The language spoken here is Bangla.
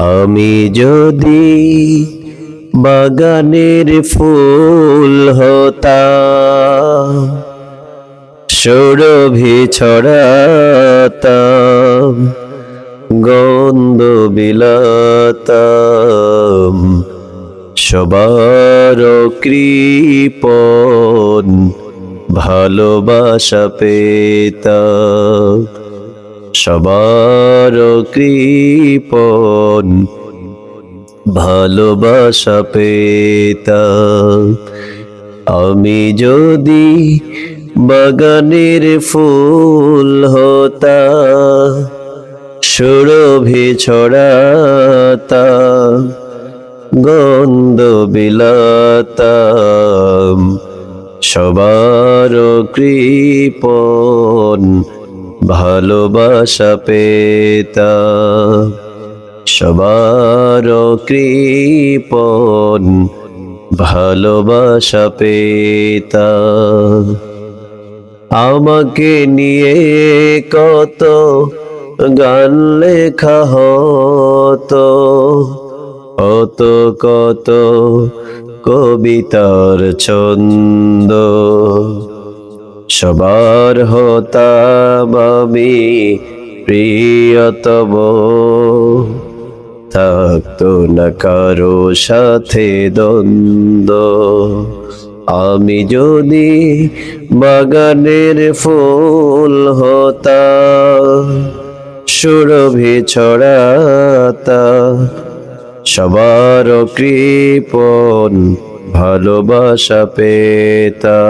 আমি যদি বাগানের ফুল হতাম সুরভি ছড়াতাম গন্ধ বিলাতাম সবার কৃপন ভালোবাসা পেতাম। সবার কৃপন ভালোবাসা পেতাম। আমি যদি বাগানের ফুল হতা সুরভি ছড়াতা গন্ধ বিলাতাম, সবার কৃপন ভালোবাসা পেতাম সবার কৃপন ভালোবাসা পেতাম আমাকে নিয়ে কত গান লেখা হতো কত কত কবিতার ছন্দ। সবার হতাম আমি প্রিয়তম। থাকতো না কারও সাথে দ্বন্দ্ব। আমি যদি বাগানের ফুল হতা সুরভি ছড়াতা, সবার কৃপন ভালোবাসা পেতা